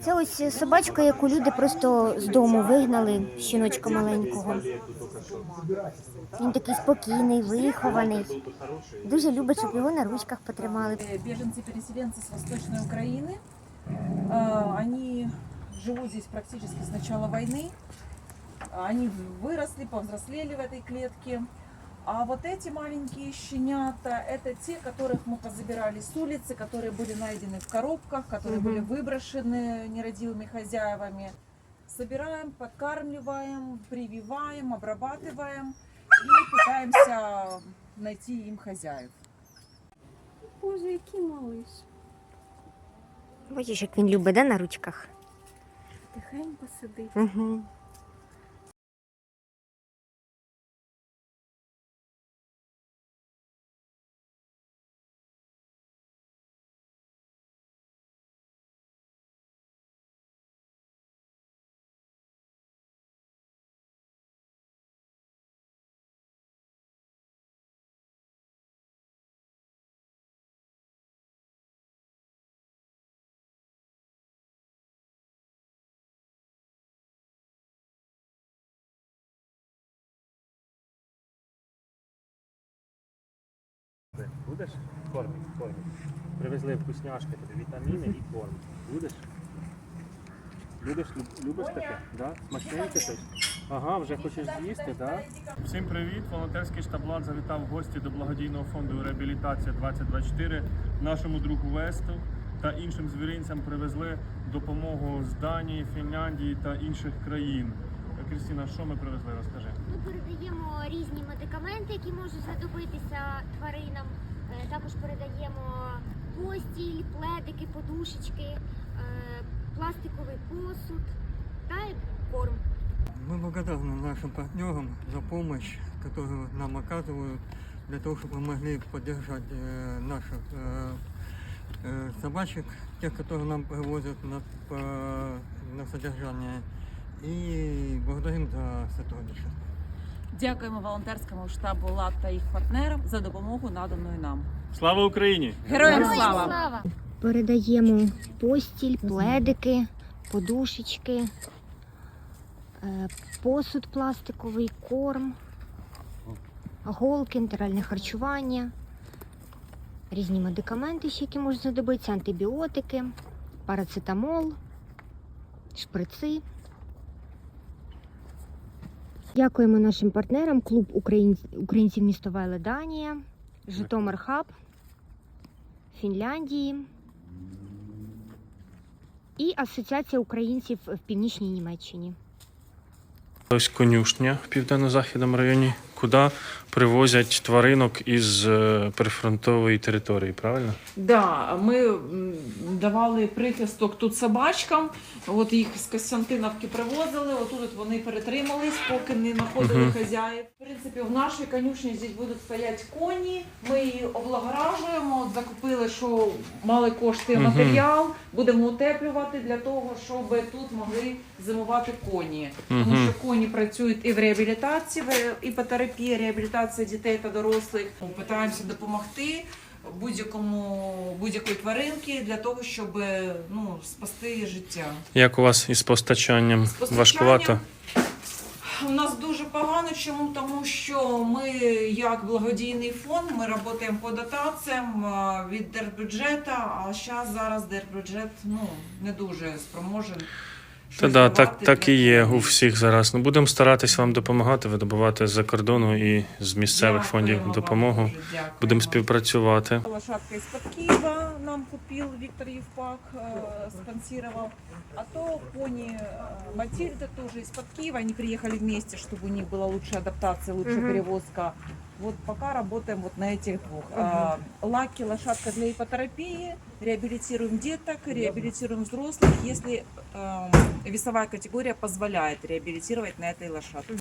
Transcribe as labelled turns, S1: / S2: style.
S1: Це ось собачка, яку люди просто з дому вигнали, щіночка маленького. Він такий спокійний, вихований. Дуже любить, щоб його на ручках потримали.
S2: Э, Беженцы-переселенцы с Восточной Украины. Э, Они живут здесь практически с начала войны. Они выросли, повзрослели в этой клетке. А вот эти маленькие щенята, это те, которых мы позабирали с улицы, которые были найдены в коробках, которые
S1: Мгм.
S2: были выброшены нерадивыми хозяевами. Собираем, подкармливаем, прививаем, обрабатываем и пытаемся найти им хозяев.
S3: Боже, який малиш.
S1: Бачиш, як він любить, да, на ручках?
S3: Тихенько сидить.
S1: Угу.
S4: Будеш? Кормик, кормик. Привезли вкусняшки тобі, вітаміни і корм. Будеш? Любиш, люб- любиш таке? Да? Смачненьке щось? Ага, вже хочеш з'їсти, так? Всім привіт! Волонтерський штаблад завітав в гості до благодійного фонду Реабілітація 2024. Нашому другу Весту та іншим звіринцям привезли допомогу з Данії, Фінляндії та інших країн. Крістіна, що ми привезли? Розкажи.
S5: Ми передаємо різні медикаменти, які можуть знадобитися тваринам. Е, Також передаємо постіль, пледики, подушечки, е, пластиковий посуд та й корм.
S6: Мы благодарны нашим партнерам за помощь, которую нам оказывают для того, чтобы мы могли поддержать э, наших э, э, собачек, тех, которые нам привозят на, по- на содержание. И благодарим за сотрудничество.
S2: Дякуємо волонтерському штабу ЛАД та їх партнерам за допомогу наданою нам.
S4: Слава Україні!
S2: Героям слава!
S1: Передаємо постіль, пледики, подушечки, е, посуд пластиковий, корм, голки, інтеральне харчування, різні медикаменти, ще які можуть знадобитися, антибіотики, парацетамол, шприци. Дякуємо нашим партнерам. Клуб «Українць- українців місто Вайле Данія, Житомир Хаб, Фінляндії і Асоціація українців в Північній Німеччині.
S4: Ось конюшня в південно-західному районі, куди привозять тваринок із е, прифронтової території, правильно?
S2: Да, ми давали прихисток тут собачкам. От їх з Костянтиновки привозили. Отут от вони перетримались, поки не знаходили
S4: Мгм.
S2: хазяїв. В принципі, в нашій конюшні здесь будуть стояти коні. Ми її облагоражуємо. От закупили, що мали кошти
S4: Мгм.
S2: матеріал. Будемо утеплювати для того, щоб тут могли зимувати коні. Тому що коні працюють і в реабілітації, в іпотерапії, реабілітація дітей та дорослих. Питаємося допомогти будь-якому будь-якої тваринки для того, щоб ну спасти життя.
S4: Як у вас із постачанням?
S2: З постачанням
S4: Важкувато?
S2: У нас дуже погано. Чому? Тому що ми, як благодійний фонд, ми працюємо по дотаціям від держбюджету, а зараз зараз держбюджет ну не дуже спроможен.
S4: Та
S2: щось
S4: да, так,
S2: давати
S4: так
S2: для
S4: і є
S2: того.
S4: у всіх зараз. Ну будемо старатися вам допомагати, видобувати з-за кордону і з місцевих
S2: Дякуємо
S4: фондів
S2: вам
S4: допомогу.
S2: дуже, дякуємо.
S4: Будемо співпрацювати.
S2: Лошадка из-под Киева нам купил Виктор Евпак, э, спонсировал. А то пони э, Матильда тоже из-под Киева. Они приехали вместе, чтобы у них была лучшая адаптация, лучшая
S1: Мгм.
S2: перевозка. Вот пока работаем вот на этих двух. А, Лаки лошадка для ипотерапии, реабилитируем деток, реабилитируем взрослых, если эм, весовая категория позволяет реабилитировать на этой лошадке.